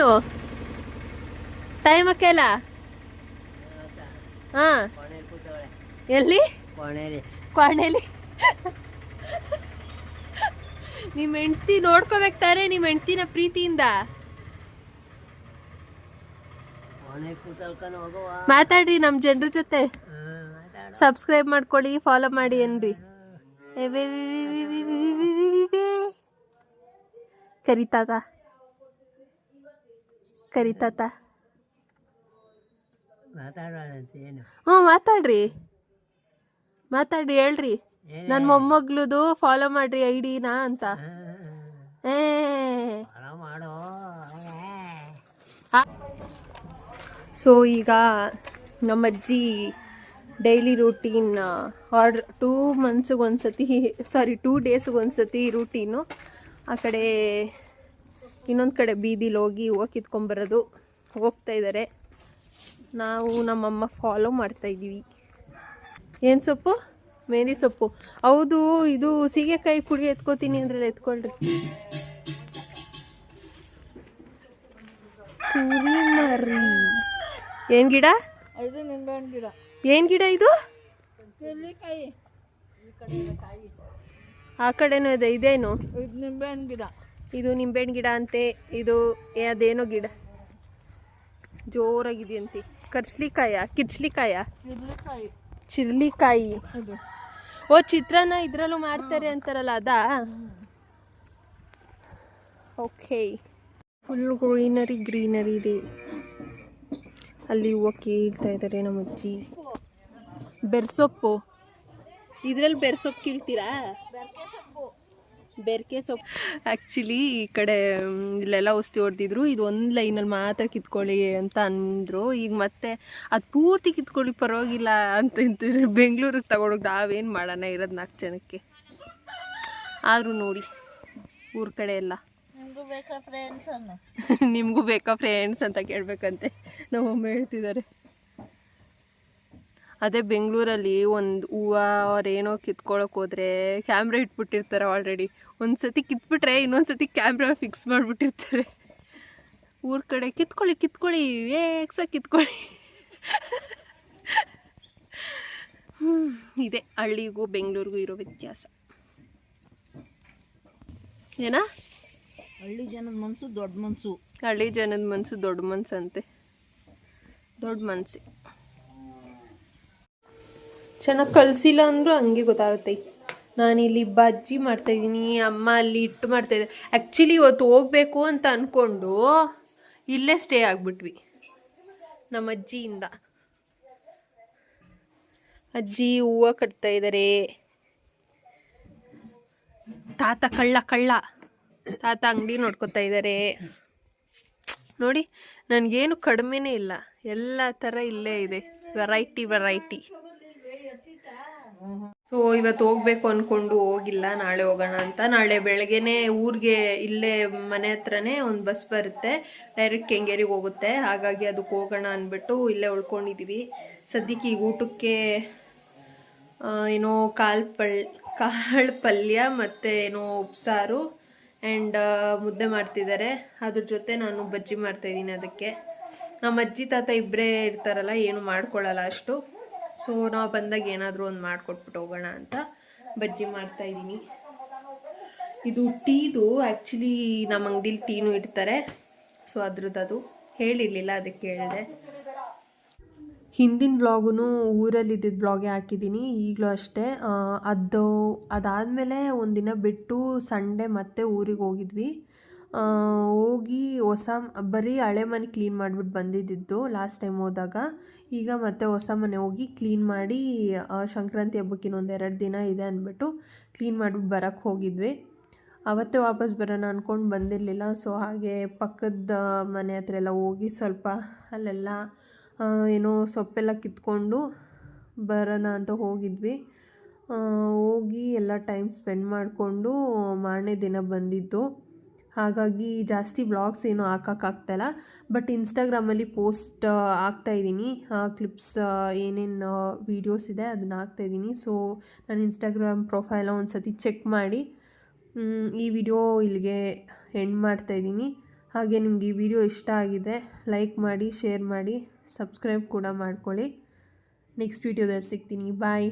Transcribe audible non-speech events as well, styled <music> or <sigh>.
ಏನು ಟೈಮ್ ಹಾಕಲ್ಲ ಹಾ ಎಲ್ಲಿ ಕೊಣೆಲಿ ನಿಮ್ಮ ಹೆಂಡ್ತಿ ನೋಡ್ಕೋಬೇಕು ತಾನೇ ನಿಮ್ಮ ಹೆಂಡ್ತಿನ ಪ್ರೀತಿಯಿಂದ ಮಾತಾಡ್ರಿ ನಮ್ಮ ಜನರ ಜೊತೆ ಸಬ್ಸ್ಕ್ರೈಬ್ ಮಾಡ್ಕೊಳ್ಳಿ ಫಾಲೋ ಮಾಡಿ ಏನ್ರಿ ಏ ಕರಿತಾತ. ಹ್ಞೂ ಮಾತಾಡ್ರಿ. ಮಾತಾಡ್ರಿ ಹೇಳ್ರಿ. ನನ್ನ ಮೊಮ್ಮಗ್ಳದು ಫಾಲೋ ಮಾಡ್ರಿ ಐಡಿನಾ ಅಂತ. ಏ. ಸೊ ಈಗ ನಮ್ಮ ಅಜ್ಜಿ ಡೈಲಿ ರೂಟೀನ್ ಆರ್ ಟೂ ಮಂತ್ಸಿಗೆ ಒಂದ್ಸತಿ ಸಾರಿ ಟೂ ಡೇಸ್ಗೆ ಒಂದ್ಸತಿ ರೂಟೀನು ಆ ಕಡೆ ಇನ್ನೊಂದು ಕಡೆ ಬೀದಿಲಿ ಹೋಗಿ ಹೂವು ಕಿತ್ಕೊಂಬರೋದು ಹೋಗ್ತಾ ಇದ್ದಾರೆ ನಾವು ನಮ್ಮಮ್ಮ ಫಾಲೋ ಮಾಡ್ತಾ ಇದ್ದೀವಿ. ಏನು ಸೊಪ್ಪು? ಮೆಹಂದಿ ಸೊಪ್ಪು. ಹೌದು ಇದು ಸೀಗೆಕಾಯಿ ಪುಡಿ ಎತ್ಕೋತೀನಿ ಅಂದ್ರೆ ಎತ್ಕೊಳ್ರಿ. ಮರಿ. ಏನ್ ಗಿಡ? ಗಿಡ. ಏನ್ ಗಿಡ ಇದು? ಆ ಕಡೆನೂ ಇದೆ ಇದೇನು? ಗಿಡ. ಇದು ನಿಂಬೆಹಣ್ಣು ಗಿಡ ಅಂತೆ ಇದು ಅದೇನೋ ಗಿಡ. ಜೋರಾಗಿದೆಯಂತೆ. ಕರ್ಸ್ಲಿಕಾಯ ಕಿಡ್ಸ್ಲಿಕಾಯ ಚಿರ್ಲಿಕಾಯಿ. ಓ ಚಿತ್ರಾನ್ನ ಇದರಲ್ಲೂ ಮಾಡ್ತಾರೆ ಅಂತಾರಲ್ಲ ಅದಾ? ಓಕೆ. ಫುಲ್ ಗ್ರೀನರಿ ಗ್ರೀನರಿ ಇದೆ. ಅಲ್ಲಿ ಹೂವು ಕೀಳ್ತಾ ಇದ್ದಾರೆ ನಮ್ಮ ಅಜ್ಜಿ. ಬೆರ್ಸೊಪ್ಪು. ಇದ್ರಲ್ಲಿ ಬೆರ್ಸೊಪ್ಪು ಕೀಳ್ತೀರಾ? ಬೆರ್ಕೆ ಸೊಪ್ಪು. ಆ್ಯಕ್ಚುಲಿ ಈ ಕಡೆ ಇಲ್ಲೆಲ್ಲ ಔಷಧಿ ಹೊಡೆದಿದ್ರು. ಇದು ಒಂದು ಲೈನಲ್ಲಿ ಮಾತ್ರ ಕಿತ್ಕೊಳ್ಳಿ ಅಂತ ಅಂದರು. ಈಗ ಮತ್ತೆ ಅದು ಪೂರ್ತಿ ಕಿತ್ಕೊಳ್ಳಿ ಪರವಾಗಿಲ್ಲ ಅಂತ ಅಂತಿದ್ರು ಬೆಂಗಳೂರಿಗೆ ತಗೊಂಡೋಗಿ ನಾವೇನು ಮಾಡೋಣ? ಇರೋದು ನಾಲ್ಕು ಜನಕ್ಕೆ. ಆದರೂ ನೋಡಿ ಊರ ಕಡೆ ಎಲ್ಲ. ನಿಮಗೂ ಬೇಕಾ ಫ್ರೆಂಡ್ಸ್ ಅನ್ನು? <laughs> ನಿಮಗೂ ಬೇಕಾ ಫ್ರೆಂಡ್ಸ್ ಅಂತ ಕೇಳಬೇಕಂತೆ. ನಮ್ಮಮ್ಮ ಹೇಳ್ತಿದ್ದಾರೆ. ಅದೇ ಬೆಂಗಳೂರಲ್ಲಿ ಒಂದು ಹೂವು ಅವ್ರೇನೋ ಕಿತ್ಕೊಳಕ್ಕೆ ಹೋದರೆ ಕ್ಯಾಮ್ರಾ ಇಟ್ಬಿಟ್ಟಿರ್ತಾರೆ ಆಲ್ರೆಡಿ ಒಂದು ಸತಿ ಕಿತ್ಬಿಟ್ರೆ ಇನ್ನೊಂದು ಸತಿ ಕ್ಯಾಮ್ರಾ ಫಿಕ್ಸ್ ಮಾಡಿಬಿಟ್ಟಿರ್ತಾರೆ. ಊರ ಕಡೆ ಕಿತ್ಕೊಳ್ಳಿ ಕಿತ್ಕೊಳ್ಳಿ ಏಕ್ಸ ಕಿತ್ಕೊಳ್ಳಿ. ಹ್ಞೂ ಇದೆ. ಹಳ್ಳಿಗೂ ಬೆಂಗಳೂರಿಗೂ ಇರೋ ವ್ಯತ್ಯಾಸ. ಏನಾ? ಹಳ್ಳಿ ಜನದ ಮನಸ್ಸು ದೊಡ್ಡ ಮನಸ್ಸು ಹಳ್ಳಿ ಜನದ ಮನಸ್ಸು ದೊಡ್ಡ ಮನಸ್ಸಂತೆ ದೊಡ್ಡ ಮನ್ಸಿ. ಚೆನ್ನಾಗಿ ಕಳಿಸಿಲ್ಲ ಅಂದರೂ ಹಂಗೆ ಗೊತ್ತಾಗುತ್ತೆ. ನಾನಿಲ್ಲಿ ಬಜ್ಜಿ ಮಾಡ್ತಾಯಿದ್ದೀನಿ ಅಮ್ಮ ಅಲ್ಲಿ ಇಟ್ಟು ಮಾಡ್ತಾಯಿದ್ದೆ ಆ್ಯಕ್ಚುಲಿ ಇವತ್ತು ಹೋಗಬೇಕು ಅಂತ ಅಂದ್ಕೊಂಡು ಇಲ್ಲೇ ಸ್ಟೇ ಆಗಿಬಿಟ್ವಿ, ನಮ್ಮ ಅಜ್ಜಿಯಿಂದ. ಅಜ್ಜಿ ಹೂವು ಕಟ್ತಾ ಇದ್ದಾರೆ ತಾತ ಕಳ್ಳ ಕಳ್ಳ, ತಾತ ಅಂಗಡಿ ನೋಡ್ಕೊತಾ ಇದ್ದಾರೆ ನೋಡಿ, ನನಗೇನು ಕಡಿಮೆನೇ ಇಲ್ಲ, ಎಲ್ಲ ಥರ ಇಲ್ಲೇ ಇದೆ ವೆರೈಟಿ ವೆರೈಟಿ ಇವತ್ತು ಹೋಗ್ಬೇಕು ಅಂದ್ಕೊಂಡು ಹೋಗಿಲ್ಲ, ನಾಳೆ ಹೋಗೋಣ ಅಂತ. ನಾಳೆ ಬೆಳಗ್ಗೆನೆ ಊರಿಗೆ ಇಲ್ಲೇ ಮನೆ ಹತ್ರನೇ ಒಂದು ಬಸ್ ಬರುತ್ತೆ. ಡೈರೆಕ್ಟ್ ಕೆಂಗೇರಿಗೆ ಹೋಗುತ್ತೆ. ಹಾಗಾಗಿ ಅದಕ್ಕೆ ಹೋಗೋಣ ಅಂದ್ಬಿಟ್ಟು ಇಲ್ಲೇ ಉಳ್ಕೊಂಡಿದ್ದೀವಿ ಸದ್ಯಕ್ಕೆ ಈಗ ಊಟಕ್ಕೆ ಏನೋ ಕಾಳು ಪಲ್, ಕಾಳು ಪಲ್ಯ ಮತ್ತು ಏನೋ ಉಪ್ಸಾರು ಆ್ಯಂಡ್ ಮುದ್ದೆ ಮಾಡ್ತಿದ್ದಾರೆ. ಅದ್ರ ಜೊತೆ ನಾನು ಬಜ್ಜಿ ಮಾಡ್ತಾಯಿದ್ದೀನಿ ಅದಕ್ಕೆ. ನಮ್ಮ ಅಜ್ಜಿ ತಾತ ಇಬ್ಬರೇ ಇರ್ತಾರಲ್ಲ, ಏನು ಮಾಡ್ಕೊಳ್ಳಲ್ಲ ಅಷ್ಟು. ಸೊ ನಾವು ಬಂದಾಗ ಏನಾದರೂ ಒಂದು ಮಾಡಿಕೊಟ್ಬಿಟ್ಟು ಹೋಗೋಣ ಅಂತ ಬಜ್ಜಿ ಮಾಡ್ತಾಯಿದ್ದೀನಿ ಇದು ಟೀದು ಆ್ಯಕ್ಚುಲಿ ನಮ್ಮ ಅಂಗಡೀಲಿ ಟೀನು ಇಡ್ತಾರೆ. ಸೊ ಅದ್ರದ್ದು ಅದು. ಹೇಳಿರಲಿಲ್ಲ, ಅದಕ್ಕೆ ಹೇಳಿದೆ. ಹಿಂದಿನ ಬ್ಲಾಗೂ ಊರಲ್ಲಿ ಇದ್ದಿದ್ದ ಬ್ಲಾಗೆ ಹಾಕಿದ್ದೀನಿ, ಈಗಲೂ ಅಷ್ಟೇ. ಅದು ಅದಾದಮೇಲೆ ಒಂದಿನ ಬಿಟ್ಟು ಸಂಡೇ ಮತ್ತೆ ಊರಿಗೆ ಹೋಗಿದ್ವಿ. ಹೋಗಿ ಹೊಸ ಬರೀ ಹಳೆ ಮನೆ ಕ್ಲೀನ್ ಮಾಡಿಬಿಟ್ಟು ಬಂದಿದ್ದಿದ್ದು ಲಾಸ್ಟ್ ಟೈಮ್ ಹೋದಾಗ. ಈಗ ಮತ್ತೆ ಹೊಸ ಮನೆ ಹೋಗಿ ಕ್ಲೀನ್ ಮಾಡಿ ಸಂಕ್ರಾಂತಿ ಹಬ್ಬಕ್ಕೆ ಇನ್ನೊಂದು ಎರಡು ದಿನ ಇದೆ ಅಂದ್ಬಿಟ್ಟು ಕ್ಲೀನ್ ಮಾಡಿಬಿಟ್ಟು ಬರೋಕ್ಕೆ ಹೋಗಿದ್ವಿ. ಅವತ್ತೇ ವಾಪಸ್ ಬರೋಣ ಅಂದ್ಕೊಂಡು ಬಂದಿರಲಿಲ್ಲ ಸೊ ಹಾಗೆ ಪಕ್ಕದ ಮನೆ ಹತ್ರ ಎಲ್ಲ ಹೋಗಿ ಸ್ವಲ್ಪ ಅಲ್ಲೆಲ್ಲ ಏನೋ ಸೊಪ್ಪೆಲ್ಲ ಕಿತ್ಕೊಂಡು ಬರೋಣ ಅಂತ ಹೋಗಿದ್ವಿ. ಹೋಗಿ ಎಲ್ಲ ಟೈಮ್ ಸ್ಪೆಂಡ್ ಮಾಡಿಕೊಂಡು ಮಾರನೇ ದಿನ ಬಂದಿದ್ದು. ಹಾಗಾಗಿ ಜಾಸ್ತಿ ವ್ಲಾಗ್ಸ್ ಏನೂ ಹಾಕೋಕ್ಕಾಗ್ತಾಯಿಲ್ಲ ಬಟ್ ಇನ್ಸ್ಟಾಗ್ರಾಮಲ್ಲಿ ಪೋಸ್ಟ್ ಹಾಕ್ತಾಯಿದ್ದೀನಿ ಕ್ಲಿಪ್ಸ್ ಏನೇನು ವೀಡಿಯೋಸ್ ಇದೆ ಅದನ್ನು ಹಾಕ್ತಾಯಿದ್ದೀನಿ ಸೊ ನಾನು ಇನ್ಸ್ಟಾಗ್ರಾಮ್ ಪ್ರೊಫೈಲ ಒಂದು ಸತಿ ಚೆಕ್ ಮಾಡಿ. ಈ ವಿಡಿಯೋ ಇಲ್ಲಿಗೆ ಎಂಡ್ ಮಾಡ್ತಾಯಿದ್ದೀನಿ ಹಾಗೆ ನಿಮ್ಗೆ ಈ ವಿಡಿಯೋ ಇಷ್ಟ ಆಗಿದೆ ಲೈಕ್ ಮಾಡಿ ಶೇರ್ ಮಾಡಿ ಸಬ್ಸ್ಕ್ರೈಬ್ ಕೂಡ ಮಾಡ್ಕೊಳ್ಳಿ. ನೆಕ್ಸ್ಟ್ ವಿಡಿಯೋದಲ್ಲಿ ಸಿಗ್ತೀನಿ. ಬಾಯ್